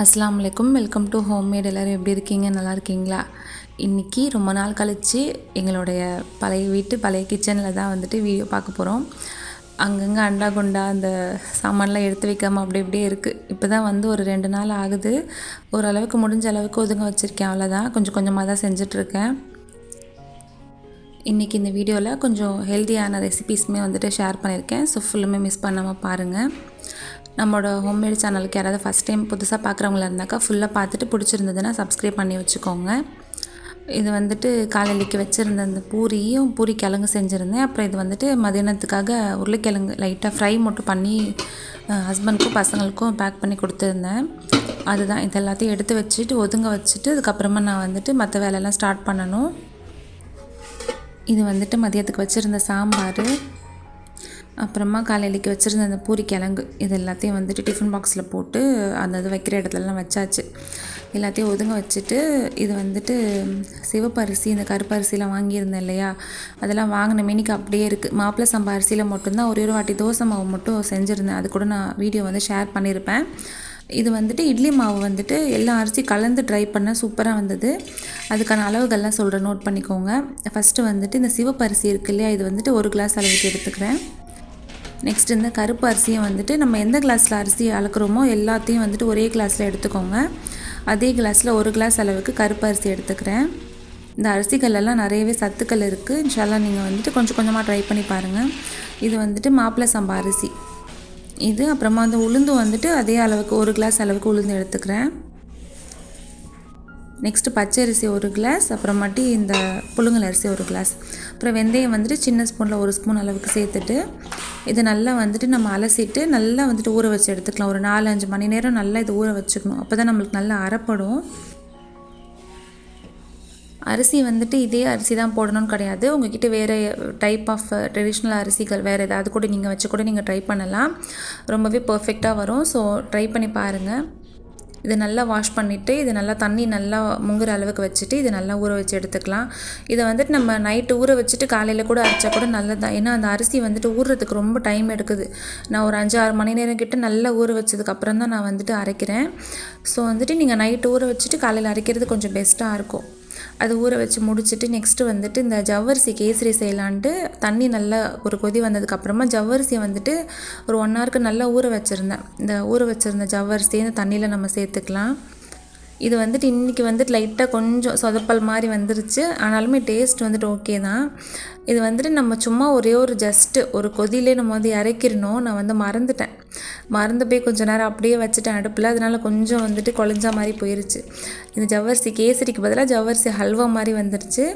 அஸ்லாம் அலைக்கும். Welcome to homemade எல்லோரும் எப்படி இருக்கீங்க? நல்லா இருக்கீங்களா? இன்றைக்கி ரொம்ப நாள் கழித்து எங்களுடைய பழைய வீட்டு பழைய கிச்சனில் தான் வந்துட்டு வீடியோ பார்க்க போகிறோம் அங்கங்கே அண்டா குண்டா அந்த சாமான்லாம் எடுத்து வைக்காமல் அப்படி இப்படியே இருக்குது இப்போ தான் வந்து ஒரு ரெண்டு நாள் ஆகுது. ஓரளவுக்கு முடிஞ்ச அளவுக்கு ஒதுங்க வச்சுருக்கேன். அவ்வளோதான் கொஞ்சம் கொஞ்சமாக தான் செஞ்சிட்ருக்கேன். இன்றைக்கி இந்த வீடியோவில் கொஞ்சம் ஹெல்த்தியான ரெசிபீஸுமே வந்துட்டு ஷேர் பண்ணியிருக்கேன். ஸோ ஃபுல்லுமே மிஸ் பண்ணாமல் பாருங்கள் நம்மளோட ஹோம்மேட் சேனலுக்கு யாராவது ஃபஸ்ட் டைம் புதுசாக பார்க்குறவங்களா இருந்தாக்கா ஃபுல்லாக பார்த்துட்டு பிடிச்சிருந்ததுன்னா சப்ஸ்கிரைப் பண்ணி வச்சுக்கோங்க. இது வந்துட்டு காலையிலைக்கு வச்சுருந்த அந்த பூரியும் பூரி கிழங்கு செஞ்சுருந்தேன். அப்புறம் இது வந்துட்டு மதியானத்துக்காக உருளைக்கிழங்கு லைட்டாக ஃப்ரை மட்டும் பண்ணி ஹஸ்பண்ட்க்கும் பசங்களுக்கும் பேக் பண்ணி கொடுத்துருந்தேன். அதுதான் இது எல்லாத்தையும் எடுத்து வச்சுட்டு ஒதுங்க வச்சுட்டு அதுக்கப்புறமா நான் வந்துட்டு மற்ற வேலையெல்லாம் ஸ்டார்ட் பண்ணணும். இது வந்துட்டு மதியத்துக்கு வச்சுருந்த சாம்பார். அப்புறமா காலையிலைக்கு வச்சுருந்த அந்த பூரி கிழங்கு இது எல்லாத்தையும் வந்துட்டு டிஃபன் பாக்ஸில் போட்டு அந்த இது வைக்கிற இடத்துலலாம் வச்சாச்சு. எல்லாத்தையும் ஒதுங்க வச்சுட்டு இது வந்துட்டு சிவப்பரிசி இந்த கருப்பரிசிலாம் வாங்கியிருந்தேன் இல்லையா? அதெல்லாம் வாங்கின மீனிக்கு அப்படியே இருக்குது மாப்பிள்ளை சம்பா அரிசியில் மட்டும்தான் ஒரே ஒரு வாட்டி தோசை மாவு மட்டும் செஞ்சுருந்தேன். அது கூட நான் வீடியோ வந்து ஷேர் பண்ணியிருப்பேன் இது வந்துட்டு இட்லி மாவு வந்துட்டு எல்லா அரிசி கலந்து ட்ரை பண்ண சூப்பராக வந்தது. அதுக்கான அளவுகள்லாம் சொல்கிறேன் நோட் பண்ணிக்கோங்க. ஃபஸ்ட்டு வந்துட்டு இந்த சிவப்பரிசி இருக்கு இல்லையா? இது வந்துட்டு ஒரு கிளாஸ் அளவுக்கு எடுத்துக்கிறேன். நெக்ஸ்ட் இந்த கருப்பு அரிசியை வந்துட்டு நம்ம எந்த கிளாஸில் அரிசி அளக்குறோமோ எல்லாத்தையும் வந்துட்டு ஒரே கிளாஸில் எடுத்துக்கோங்க. அதே கிளாஸில் ஒரு கிளாஸ் அளவுக்கு கருப்பு அரிசி எடுத்துக்கிறேன். இந்த அரிசிகள்லாம் நிறையவே சத்துக்கள் இருக்குது இன்ஷால்லாம் நீங்கள் வந்துட்டு கொஞ்சம் கொஞ்சமாக ட்ரை பண்ணி பாருங்கள் இது வந்துட்டு மாப்பிள்ளை சம்பா அரிசி. இது அப்புறமா அந்த உளுந்து வந்துட்டு அதே அளவுக்கு ஒரு கிளாஸ் அளவுக்கு உளுந்து எடுத்துக்கிறேன். நெக்ஸ்ட்டு பச்சை அரிசி ஒரு கிளாஸ் அப்புறமாட்டி இந்த புழுங்கல் அரிசி ஒரு கிளாஸ் அப்புறம் வெந்தயம் வந்துட்டு சின்ன ஸ்பூனில் ஒரு ஸ்பூன் அளவுக்கு சேர்த்துட்டு இதை நல்லா வந்துட்டு நம்ம அலசிட்டு நல்லா வந்துட்டு ஊற வச்சு எடுத்துக்கலாம். ஒரு நாலு அஞ்சு மணி நேரம் நல்லா இது ஊற வச்சுக்கணும். அப்போ தான் நம்மளுக்கு நல்லா அறப்படும் அரிசி வந்துட்டு இதே அரிசி தான் போடணும்னு கிடையாது. உங்ககிட்ட வேறு டைப் ஆஃப் ட்ரெடிஷ்னல் அரிசிகள் வேறு ஏதாவது கூட நீங்கள் வச்சு கூட நீங்கள் ட்ரை பண்ணலாம். ரொம்பவே பர்ஃபெக்டாக வரும். ஸோ ட்ரை பண்ணி பாருங்கள் இதை நல்லா வாஷ் பண்ணிவிட்டு இது நல்லா தண்ணி நல்லா முங்குற அளவுக்கு வச்சுட்டு இது நல்லா ஊற வச்சு எடுத்துக்கலாம். இதை வந்துட்டு நம்ம நைட்டு ஊற வச்சுட்டு காலையில் கூட அரைச்சா கூட நல்லது தான் ஏன்னா அந்த அரிசி வந்துட்டு ஊறுறதுக்கு ரொம்ப டைம் எடுக்குது. நான் ஒரு அஞ்சு ஆறு மணி நேரம் கிட்ட நல்லா ஊற வச்சதுக்கப்புறம் தான் நான் வந்துட்டு அரைக்கிறேன். ஸோ வந்துட்டு நீங்கள் நைட்டு ஊற வச்சுட்டு காலையில் அரைக்கிறது கொஞ்சம் பெஸ்ட்டாக இருக்கும். அது ஊற வச்சு முடிச்சுட்டு நெக்ஸ்ட்டு வந்துட்டு இந்த ஜவ்வரிசி கேசரி செய்யலான்ட்டு தண்ணி நல்லா ஒரு கொதி வந்ததுக்கப்புறமா ஜவ்வரிசியை வந்துட்டு ஒரு ஒன் ஹவருக்கு நல்லா ஊற வச்சுருந்தேன். இந்த ஊற வச்சுருந்த ஜவ்வரிசியை இந்த தண்ணியில் நம்ம சேர்த்துக்கலாம். இது வந்துட்டு இன்றைக்கி வந்துட்டு லைட்டாக கொஞ்சம் சொதப்பல் மாதிரி வந்துருச்சு. ஆனாலுமே டேஸ்ட் வந்துட்டு ஓகே தான். இது வந்துட்டு நம்ம சும்மா ஒரே ஒரு ஜஸ்ட்டு ஒரு கொதியிலே நம்ம வந்து இறக்கிடணும். நான் வந்து மறந்துட்டேன். மறந்து போய் கொஞ்சம் நேரம் அப்படியே வச்சுட்டேன் அடுப்பில். அதனால் கொஞ்சம் வந்துட்டு குழஞ்சா மாதிரி போயிருச்சு. இந்த ஜவ்வரிசி கேசரிக்கு பதிலாக ஜவ்வரிசி ஹல்வா மாதிரி வந்துருச்சு.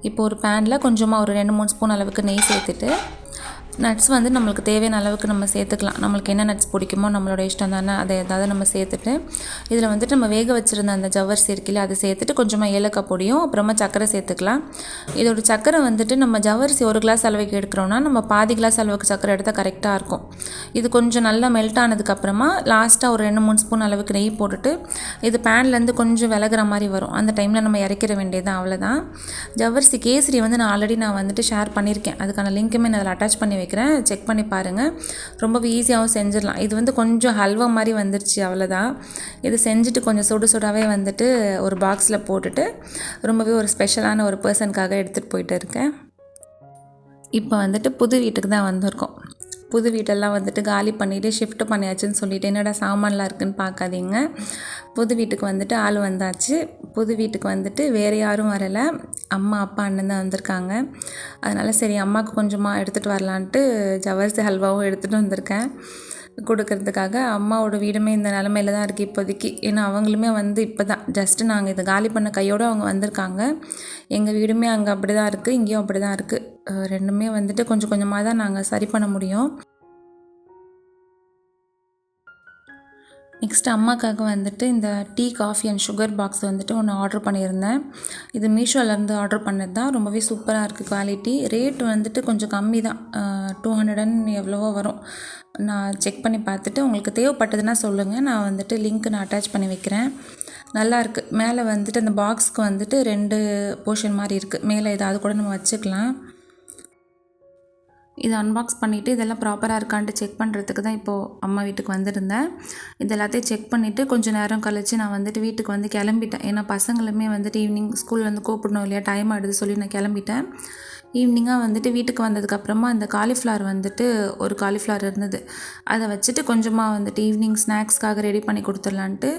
இப்போ ஒரு பேனில் கொஞ்சமாக ஒரு ரெண்டு மூணு ஸ்பூன் அளவுக்கு நெய் சேர்த்துட்டு நட்ஸ் வந்து நம்மளுக்கு தேவையான அளவுக்கு நம்ம சேர்த்துக்கலாம். நம்மளுக்கு என்ன நட்ஸ் பிடிக்குமோ நம்மளோட இஷ்டம் தானே அதை ஏதாவது நம்ம சேர்த்துட்டு இதில் வந்துட்டு நம்ம வேக வச்சுருந்த அந்த ஜவ்வரிசி இருக்குல்ல அதை சேர்த்துட்டு கொஞ்சமாக ஏலக்காய் பொடியும் அப்புறமா சக்கரை சேர்த்துக்கலாம். இதோட சக்கரை வந்துட்டு நம்ம ஜவ்வரிசி ஒரு கிளாஸ் அளவுக்கு எடுக்கிறோன்னா நம்ம பாதி கிளாஸ் அளவுக்கு சக்கரை எடுத்தால் கரெக்டாக இருக்கும். இது கொஞ்சம் நல்லா மெல்ட் ஆனதுக்கப்புறமா லாஸ்ட்டாக ஒரு ரெண்டு மூணு ஸ்பூன் அளவுக்கு நெய் போட்டுட்டு இது பேன்லேருந்து கொஞ்சம் விலகிற மாதிரி வரும். அந்த டைமில் நம்ம இறக்கிற வேண்டியது அவ்வளோதான் ஜவ்வரிசி கேசரி வந்து நான் ஆல்ரெடி நான் வந்துட்டு ஷேர் பண்ணியிருக்கேன். அதுக்கான லிங்க்குமே நான் அதில் அட்டாச் பண்ணி வைக்கிறேன். செக் பண்ணி பாருங்கள் ரொம்பவே ஈஸியாகவும் செஞ்சிடலாம். இது வந்து கொஞ்சம் ஹல்வா மாதிரி வந்துருச்சு அவ்வளோதான் இது செஞ்சுட்டு கொஞ்சம் சுடு சுடாவே வந்துட்டு ஒரு பாக்ஸில் போட்டுட்டு ரொம்பவே ஒரு ஸ்பெஷலான ஒரு பர்சனுக்காக எடுத்துகிட்டு போயிட்டு இருக்கேன். இப்போ வந்துட்டு புது வீட்டுக்கு தான் வந்திருக்கோம். புது வீட்டெல்லாம் வந்துட்டு காலி பண்ணிவிட்டு ஷிஃப்ட் பண்ணியாச்சுன்னு சொல்லிட்டு என்னடா சாமான்லாம் இருக்குதுன்னு பார்க்காதீங்க. புது வீட்டுக்கு வந்துட்டு ஆள் வந்தாச்சு. புது வீட்டுக்கு வந்துட்டு வேறு யாரும் வரலை. அம்மா அப்பா அண்ணன் தான் வந்திருக்காங்க. அதனால் சரி அம்மாவுக்கு கொஞ்சமாக எடுத்துகிட்டு வரலான்ட்டு ஜவர்சி ஹல்வாவும் எடுத்துகிட்டு வந்திருக்கேன். கொடுக்கறதுக்காக அம்மாவோட வீடுமே இந்த நிலமையில தான் இருக்குது இப்போதைக்கு. ஏன்னா அவங்களுமே வந்து இப்போ தான் ஜஸ்ட்டு நாங்கள் இதை காலி பண்ண கையோடு அவங்க வந்திருக்காங்க. எங்கள் வீடுமே அங்கே அப்படி தான் இருக்குது இங்கேயும் அப்படி தான் இருக்குது ரெண்டுமே வந்துட்டு கொஞ்சம் கொஞ்சமாக தான் நாங்கள் சரி பண்ண முடியும். நெக்ஸ்ட் அம்மாக்காக வந்துட்டு இந்த tea coffee and sugar box வந்துட்டு ஒன்று ஆர்டர் பண்ணியிருந்தேன். இது மீஷோலேருந்து ஆர்டர் பண்ணது தான் ரொம்பவே சூப்பராக இருக்குது குவாலிட்டி ரேட் வந்துட்டு கொஞ்சம் கம்மி தான் டூ ஹண்ட்ரட் அண்ட் எவ்வளவோ வரும். நான் செக் பண்ணி பார்த்துட்டு உங்களுக்கு தேவைப்பட்டதுன்னா சொல்லுங்கள் நான் வந்துட்டு லிங்க் நான் அட்டாச் பண்ணி வைக்கிறேன். நல்லாயிருக்கு மேலே வந்துட்டு அந்த பாக்ஸ்க்கு வந்துட்டு ரெண்டு போர்ஷன் மாதிரி இருக்குது மேலே ஏதாவது கூட நம்ம வச்சுக்கலாம். இதை அன்பாக்ஸ் பண்ணிவிட்டு இதெல்லாம் ப்ராப்பராக இருக்கான்ட்டு செக் பண்ணுறதுக்கு தான் இப்போது அம்மா வீட்டுக்கு வந்திருந்தேன். இது எல்லாத்தையும் செக் பண்ணிவிட்டு கொஞ்சம் நேரம் கழித்து நான் வந்துட்டு வீட்டுக்கு வந்து கிளம்பிட்டேன். ஏன்னா பசங்களுமே வந்துட்டு ஈவினிங் ஸ்கூல்லேருந்து கூப்பிடணும் இல்லையா? டைம் ஆகிடுது சொல்லி நான் கிளம்பிட்டேன். ஈவினிங்காக வந்துட்டு வீட்டுக்கு வந்ததுக்கப்புறமா அந்த காலிஃப்ளவர் வந்துட்டு ஒரு காலிஃப்ளவர் இருந்தது. அதை வச்சுட்டு கொஞ்சமாக வந்துட்டு ஈவினிங் ஸ்நாக்ஸ்க்காக ரெடி பண்ணி கொடுத்துடலான்ட்டு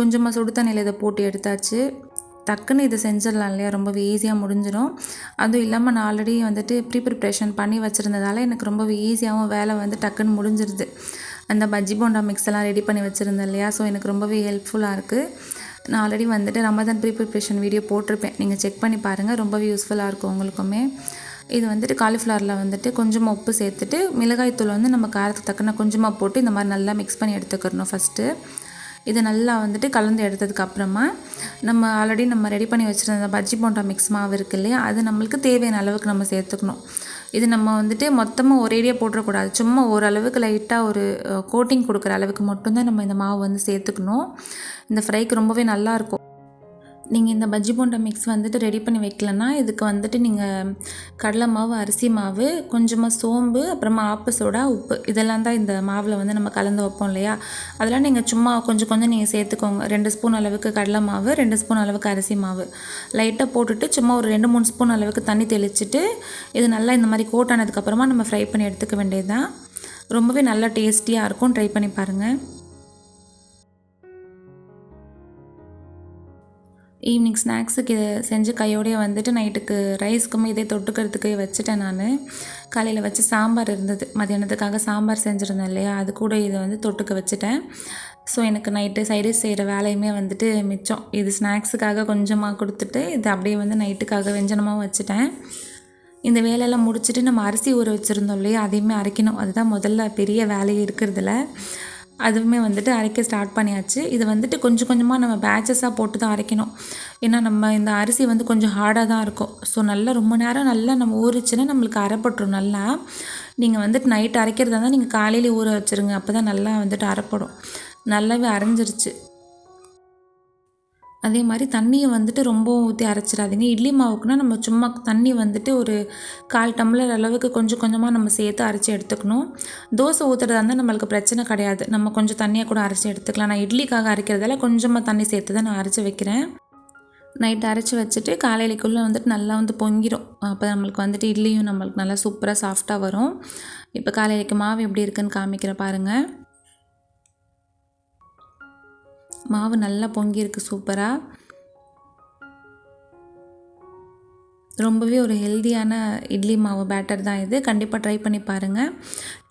கொஞ்சமாக சுடு தண்ணியில் இதை போட்டு எடுத்தாச்சு. டக்குன்னு இதை செஞ்சிடலாம் இல்லையா? ரொம்பவே ஈஸியாக முடிஞ்சிடும். அதுவும் இல்லாமல் நான் ஆல்ரெடி வந்துட்டு ப்ரீ ப்ரிப்ரேஷன் பண்ணி வச்சுருந்ததால எனக்கு ரொம்பவே ஈஸியாகவும் வேலை வந்து டக்குன்னு முடிஞ்சிருது. அந்த பஜ்ஜி போண்டா மிக்ஸ் எல்லாம் ரெடி பண்ணி வச்சுருந்தேன் இல்லையா? ஸோ எனக்கு ரொம்பவே ஹெல்ப்ஃபுல்லாக இருக்குது நான் ஆல்ரெடி வந்துட்டு ரமதான் ப்ரீ ப்ரிப்ரேஷன் வீடியோ போட்டிருப்பேன். நீங்கள் செக் பண்ணி பாருங்கள் ரொம்பவே யூஸ்ஃபுல்லாக இருக்கும் உங்களுக்குமே. இது வந்துட்டு காலிஃப்ளவரில் வந்துட்டு கொஞ்சமாக உப்பு சேர்த்துட்டு மிளகாய்த்தூள் வந்து நம்ம காரத்துக்கு தக்கன கொஞ்சமாக போட்டு இந்த மாதிரி நல்லா மிக்ஸ் பண்ணி எடுத்துக்கிறணும் ஃபஸ்ட்டு இதை நல்லா வந்துட்டு கலந்து எடுத்ததுக்கப்புறமா நம்ம ஆல்ரெடி நம்ம ரெடி பண்ணி வச்சுருந்த பஜ்ஜி போண்டா மிக்ஸ் மாவு இருக்கு இல்லையா? அது நம்மளுக்கு தேவையான அளவுக்கு நம்ம சேர்த்துக்கணும். இது நம்ம வந்துட்டு மொத்தமாக ஒரேடியாக போட்டுறக்கூடாது. சும்மா ஓரளவுக்கு லைட்டாக ஒரு கோட்டிங் கொடுக்குற அளவுக்கு மட்டும்தான் நம்ம இந்த மாவு வந்து சேர்த்துக்கணும். இந்த ஃப்ரைக்கு ரொம்பவே நல்லாயிருக்கும் நீங்கள் இந்த பஜ்ஜி போண்டா மிக்ஸ் வந்துட்டு ரெடி பண்ணி வைக்கலன்னா இதுக்கு வந்துட்டு நீங்கள் கடலை மாவு அரிசி மாவு கொஞ்சமாக சோம்பு அப்புறமா ஆப்பு சோடா உப்பு. இதெல்லாம் தான் இந்த மாவில் வந்து நம்ம கலந்து வைப்போம் இல்லையா? அதெல்லாம் நீங்கள் சும்மா கொஞ்சம் கொஞ்சம் நீங்கள் சேர்த்துக்கோங்க. ரெண்டு ஸ்பூன் அளவுக்கு கடலை மாவு ரெண்டு ஸ்பூன் அளவுக்கு அரிசி மாவு. லைட்டாக போட்டுட்டு சும்மா ஒரு ரெண்டு மூணு ஸ்பூன் அளவுக்கு தண்ணி தெளிச்சுட்டு இது நல்லா இந்த மாதிரி கோட் ஆனதுக்கப்புறமா நம்ம ஃப்ரை பண்ணி எடுத்துக்க வேண்டியது தான் ரொம்பவே நல்லா டேஸ்டியாக இருக்கும். ட்ரை பண்ணி பாருங்கள் ஈவினிங் ஸ்நாக்ஸுக்கு இதை செஞ்சு கையோடையே வந்துட்டு நைட்டுக்கு ரைஸ்க்குமே இதே தொட்டுக்கிறதுக்கு வச்சுட்டேன் நான். காலையில் வச்சு சாம்பார் இருந்தது. மதியானத்துக்காக சாம்பார் செஞ்சுருந்தேன் இல்லையா? அது கூட இதை வந்து தொட்டுக்க வச்சுட்டேன். ஸோ எனக்கு நைட்டு சைடிஷ் செய்கிற வேலையுமே வந்துட்டு மிச்சம். இது ஸ்நாக்ஸுக்காக கொஞ்சமாக கொடுத்துட்டு இது அப்படியே வந்து நைட்டுக்காக வெஞ்சனமாக வச்சுட்டேன். இந்த வேலையெல்லாம் முடிச்சுட்டு நம்ம அரிசி ஊற வச்சுருந்தோம் இல்லையா? அதையுமே அரைக்கணும். அதுதான் முதல்ல பெரிய வேலையே இருக்கிறதுல. அதுவுமே வந்துட்டு அரைக்க ஸ்டார்ட் பண்ணியாச்சு. இது வந்துட்டு கொஞ்சம் கொஞ்சமாக நம்ம பேட்சஸாக போட்டு தான் அரைக்கணும். ஏன்னா நம்ம இந்த அரிசி வந்து கொஞ்சம் ஹார்டாக தான் இருக்கும். ஸோ நல்லா ரொம்ப நேரம் நல்லா நம்ம ஊறிச்சுன்னா நம்மளுக்கு அரைப்பட்டுரும் நல்லா. நீங்கள் வந்துட்டு நைட் அரைக்கிறதா இருந்தால் நீங்கள் காலையில் ஊற வச்சுருங்க. அப்போ தான் நல்லா வந்துட்டு அரைப்படும். நல்லாவே அரைஞ்சிருச்சு. அதே மாதிரி தண்ணியை வந்துட்டு ரொம்ப ஊற்றி அரைச்சிடாதீங்க. இட்லி மாவுக்குனால் நம்ம சும்மா தண்ணி வந்துட்டு ஒரு கால் டம்ளர் அளவுக்கு கொஞ்சம் கொஞ்சமாக நம்ம சேர்த்து அரைச்சி எடுத்துக்கணும். தோசை ஊற்றுறதா இருந்தால் நம்மளுக்கு பிரச்சனை கிடையாது. நம்ம கொஞ்சம் தண்ணியாக கூட அரைச்சி எடுத்துக்கலாம். நான் இட்லிக்காக அரைக்கிறதால கொஞ்சமாக தண்ணி சேர்த்து தான் நான் அரைச்சி வைக்கிறேன். நைட் அரைச்சி வச்சுட்டு காலையிலக்குள்ளே வந்துட்டு நல்லா வந்து பொங்கிடும் அப்போ நம்மளுக்கு வந்துட்டு இட்லியும் நம்மளுக்கு நல்லா சூப்பராக சாஃப்டாக வரும். இப்போ காலையிலக்கு மாவு எப்படி இருக்குன்னு காமிக்கிற பாருங்கள் மாவு நல்லா பொங்கியிருக்கு சூப்பராக ரொம்பவே ஒரு ஹெல்த்தியான இட்லி மாவு பேட்டர் தான் இது. கண்டிப்பாக ட்ரை பண்ணி பாருங்கள்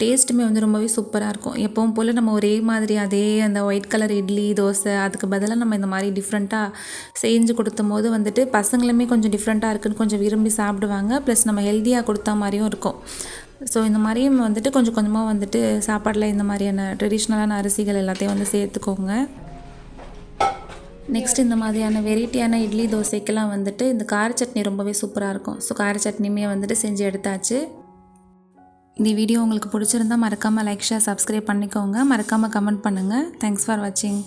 டேஸ்ட்டுமே வந்து ரொம்பவே சூப்பராக இருக்கும். எப்பவும் போல் நம்ம ஒரே மாதிரி அதே அந்த ஒயிட் கலர் இட்லி தோசை அதுக்கு பதிலாக நம்ம இந்த மாதிரி டிஃப்ரெண்ட்டாக செஞ்சு கொடுத்தும் போது வந்துட்டு பசங்களுமே கொஞ்சம் டிஃப்ரெண்ட்டாக இருக்குன்னு கொஞ்சம் விரும்பி சாப்பிடுவாங்க. ப்ளஸ் நம்ம ஹெல்த்தியாக கொடுத்தா மாதிரியும் இருக்கும். ஸோ இந்த மாதிரியும் வந்துட்டு கொஞ்சம் கொஞ்சமாக வந்துட்டு சாப்பாட்டில் இந்த மாதிரியான ட்ரெடிஷ்னலான அரிசிகள் எல்லாத்தையும் வந்து சேர்த்துக்கோங்க. நெக்ஸ்ட் இந்த மாதிரியான வெரைட்டியான இட்லி தோசைக்கெல்லாம் வந்துட்டு இந்த கார சட்னி ரொம்பவே சூப்பராக இருக்கும். ஸோ கார சட்னியுமே வந்துட்டு செஞ்சு எடுத்தாச்சு. இந்த வீடியோ உங்களுக்கு பிடிச்சிருந்தா மறக்காமல் லைக் ஷேர் சப்ஸ்கிரைப் பண்ணிக்கோங்க. மறக்காமல் கமெண்ட் பண்ணுங்கள் தேங்க்ஸ் ஃபார் வாட்சிங்